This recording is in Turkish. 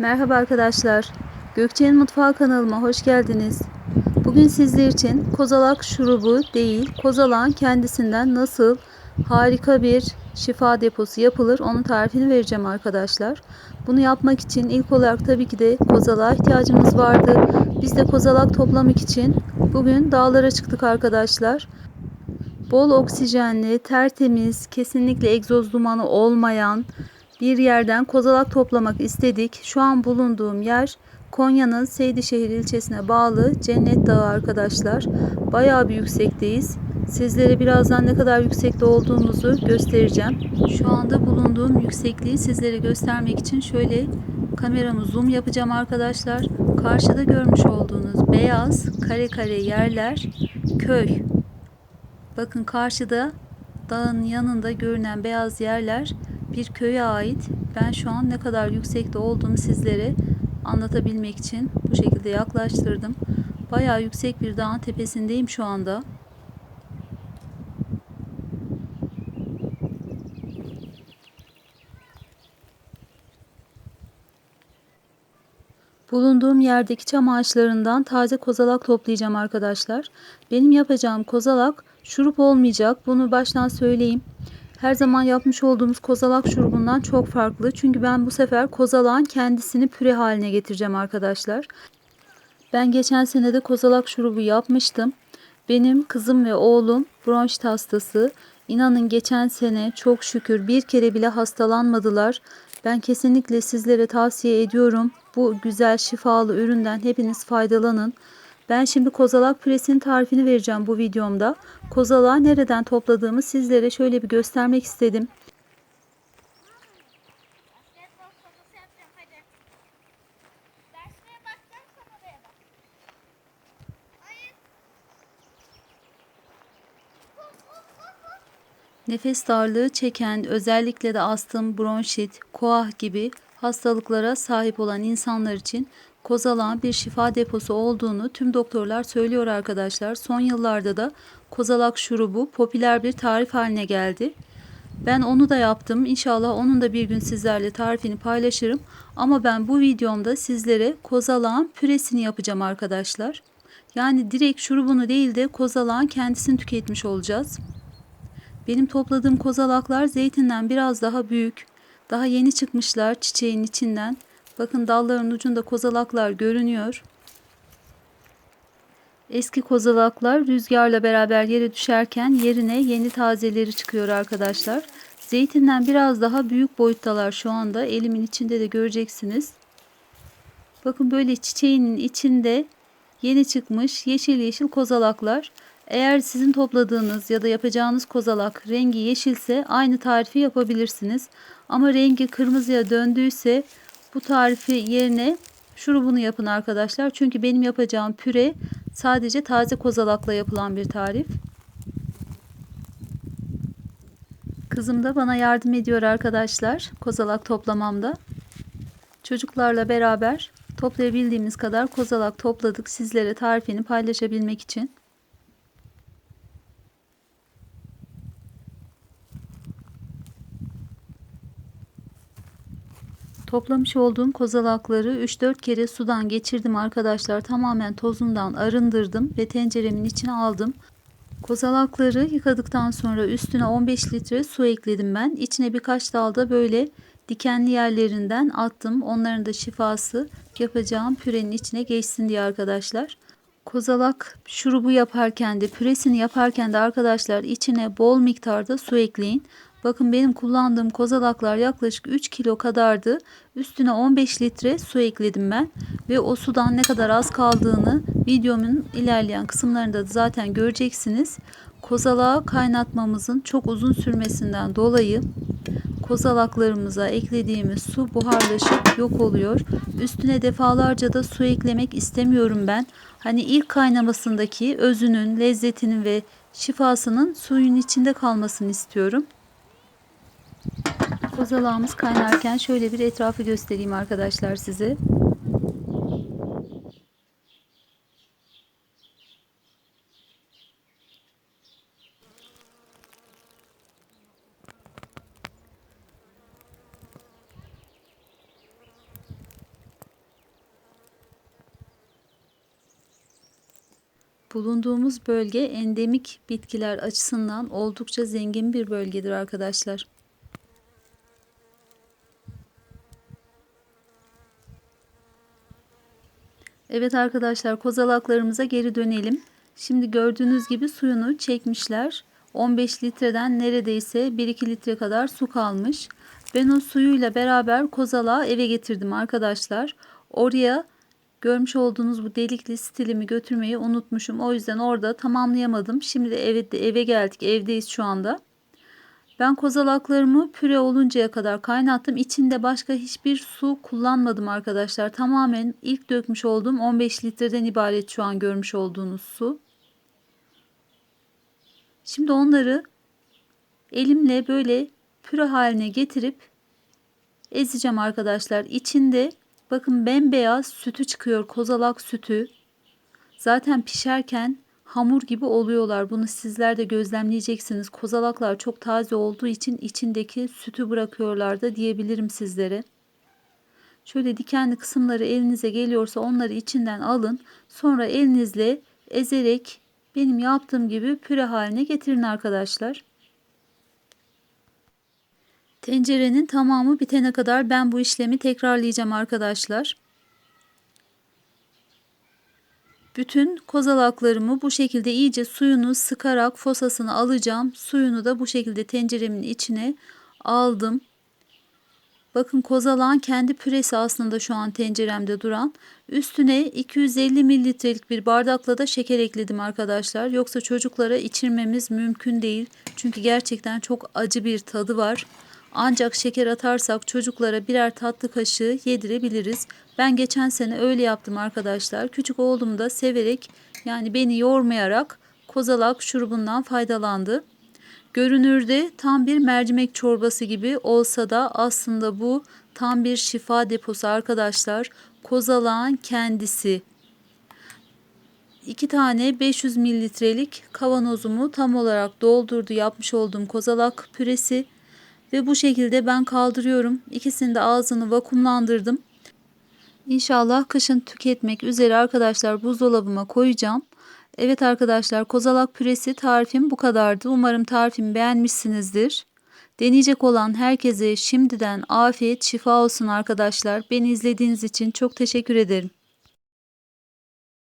Merhaba arkadaşlar. Gökçe'nin Mutfağı kanalıma hoş geldiniz. Bugün sizler için kozalak şurubu değil, kozalağın kendisinden nasıl harika bir şifa deposu yapılır onun tarifini vereceğim arkadaşlar. Bunu yapmak için ilk olarak tabii ki de kozalağa ihtiyacımız vardı. Biz de kozalak toplamak için bugün dağlara çıktık arkadaşlar. Bol oksijenli, tertemiz, kesinlikle egzoz dumanı olmayan bir yerden kozalak toplamak istedik. Şu an bulunduğum yer Konya'nın Seydişehir ilçesine bağlı Cennet Dağı arkadaşlar. Bayağı bir yüksekteyiz. Sizlere birazdan ne kadar yüksekte olduğumuzu göstereceğim. Şu anda bulunduğum yüksekliği sizlere göstermek için şöyle kameramı zoom yapacağım arkadaşlar. Karşıda görmüş olduğunuz beyaz kare kare yerler köy. Bakın karşıda dağın yanında görünen beyaz yerler bir köye ait. Ben şu an ne kadar yüksekte olduğumu sizlere anlatabilmek için bu şekilde yaklaştırdım. Bayağı yüksek bir dağın tepesindeyim şu anda. Bulunduğum yerdeki çam ağaçlarından taze kozalak toplayacağım arkadaşlar. Benim yapacağım kozalak şurup olmayacak. Bunu baştan söyleyeyim. Her zaman yapmış olduğumuz kozalak şurubundan çok farklı. Çünkü ben bu sefer kozalağın kendisini püre haline getireceğim arkadaşlar. Ben geçen sene de kozalak şurubu yapmıştım. Benim kızım ve oğlum bronşit hastası. İnanın geçen sene çok şükür bir kere bile hastalanmadılar. Ben kesinlikle sizlere tavsiye ediyorum. Bu güzel şifalı üründen hepiniz faydalanın. Ben şimdi kozalak püresinin tarifini vereceğim bu videomda. Kozalağı nereden topladığımı sizlere şöyle bir göstermek istedim. Nefes darlığı çeken, özellikle de astım, bronşit, koah gibi hastalıklara sahip olan insanlar için kozalağın bir şifa deposu olduğunu tüm doktorlar söylüyor arkadaşlar. Son yıllarda da kozalak şurubu popüler bir tarif haline geldi. Ben onu da yaptım. İnşallah onun da bir gün sizlerle tarifini paylaşırım. Ama ben bu videomda sizlere kozalağın püresini yapacağım arkadaşlar. Yani direkt şurubunu değil de kozalağın kendisini tüketmiş olacağız. Benim topladığım kozalaklar zeytinden biraz daha büyük. Daha yeni çıkmışlar çiçeğin içinden. Bakın dalların ucunda kozalaklar görünüyor. Eski kozalaklar rüzgarla beraber yere düşerken yerine yeni tazeleri çıkıyor arkadaşlar. Zeytinden biraz daha büyük boyuttalar şu anda. Elimin içinde de göreceksiniz. Bakın böyle çiçeğinin içinde yeni çıkmış yeşil yeşil kozalaklar. Eğer sizin topladığınız ya da yapacağınız kozalak rengi yeşilse aynı tarifi yapabilirsiniz. Ama rengi kırmızıya döndüyse bu tarifi yerine şurubunu yapın arkadaşlar. Çünkü benim yapacağım püre sadece taze kozalakla yapılan bir tarif. Kızım da bana yardım ediyor arkadaşlar kozalak toplamamda. Çocuklarla beraber toplayabildiğimiz kadar kozalak topladık sizlere tarifini paylaşabilmek için. Toplamış olduğum kozalakları 3-4 kere sudan geçirdim arkadaşlar. Tamamen tozundan arındırdım ve tenceremin içine aldım. Kozalakları yıkadıktan sonra üstüne 15 litre su ekledim ben. İçine birkaç dalda böyle dikenli yerlerinden attım. Onların da şifası yapacağım pürenin içine geçsin diye arkadaşlar. Kozalak şurubu yaparken de püresini yaparken de arkadaşlar içine bol miktarda su ekleyin. Bakın benim kullandığım kozalaklar yaklaşık 3 kilo kadardı. Üstüne 15 litre su ekledim ben. Ve o sudan ne kadar az kaldığını videomun ilerleyen kısımlarında da zaten göreceksiniz. Kozalağı kaynatmamızın çok uzun sürmesinden dolayı kozalaklarımıza eklediğimiz su buharlaşıp yok oluyor. Üstüne defalarca da su eklemek istemiyorum ben. Hani ilk kaynamasındaki özünün, lezzetinin ve şifasının suyun içinde kalmasını istiyorum. Kozalağımız kaynarken şöyle bir etrafı göstereyim arkadaşlar size. Bulunduğumuz bölge endemik bitkiler açısından oldukça zengin bir bölgedir arkadaşlar. Evet arkadaşlar kozalaklarımıza geri dönelim. Şimdi gördüğünüz gibi suyunu çekmişler. 15 litreden neredeyse 1-2 litre kadar su kalmış. Ben o suyuyla beraber kozalağı eve getirdim arkadaşlar. Oraya görmüş olduğunuz bu delikli stilimi götürmeyi unutmuşum. O yüzden orada tamamlayamadım. Şimdi eve, eve geldik. Evdeyiz şu anda. Ben kozalaklarımı püre oluncaya kadar kaynattım. İçinde başka hiçbir su kullanmadım arkadaşlar. Tamamen ilk dökmüş olduğum 15 litreden ibaret şu an görmüş olduğunuz su. Şimdi onları elimle böyle püre haline getirip ezeceğim arkadaşlar. İçinde bakın bembeyaz sütü çıkıyor. Kozalak sütü. Zaten pişerken hamur gibi oluyorlar. Bunu sizler de gözlemleyeceksiniz. Kozalaklar çok taze olduğu için içindeki sütü bırakıyorlar da diyebilirim sizlere. Şöyle dikenli kısımları elinize geliyorsa onları içinden alın. Sonra elinizle ezerek benim yaptığım gibi püre haline getirin arkadaşlar. Tencerenin tamamı bitene kadar ben bu işlemi tekrarlayacağım arkadaşlar. Bütün kozalaklarımı bu şekilde iyice suyunu sıkarak fosasını alacağım. Suyunu da bu şekilde tenceremin içine aldım. Bakın kozalağın kendi püresi aslında şu an tenceremde duran. Üstüne 250 mililitrelik bir bardakla da şeker ekledim arkadaşlar. Yoksa çocuklara içirmemiz mümkün değil. Çünkü gerçekten çok acı bir tadı var. Ancak şeker atarsak çocuklara birer tatlı kaşığı yedirebiliriz. Ben geçen sene öyle yaptım arkadaşlar. Küçük oğlum da severek yani beni yormayarak kozalak şurubundan faydalandı. Görünürde tam bir mercimek çorbası gibi olsa da aslında bu tam bir şifa deposu arkadaşlar. Kozalağın kendisi. İki tane 500 mililitrelik kavanozumu tam olarak doldurdu yapmış olduğum kozalak püresi. Ve bu şekilde ben kaldırıyorum. İkisini de ağzını vakumlandırdım. İnşallah kışın tüketmek üzere arkadaşlar buzdolabıma koyacağım. Evet arkadaşlar kozalak püresi tarifim bu kadardı. Umarım tarifimi beğenmişsinizdir. Deneyecek olan herkese şimdiden afiyet şifa olsun arkadaşlar. Beni izlediğiniz için çok teşekkür ederim.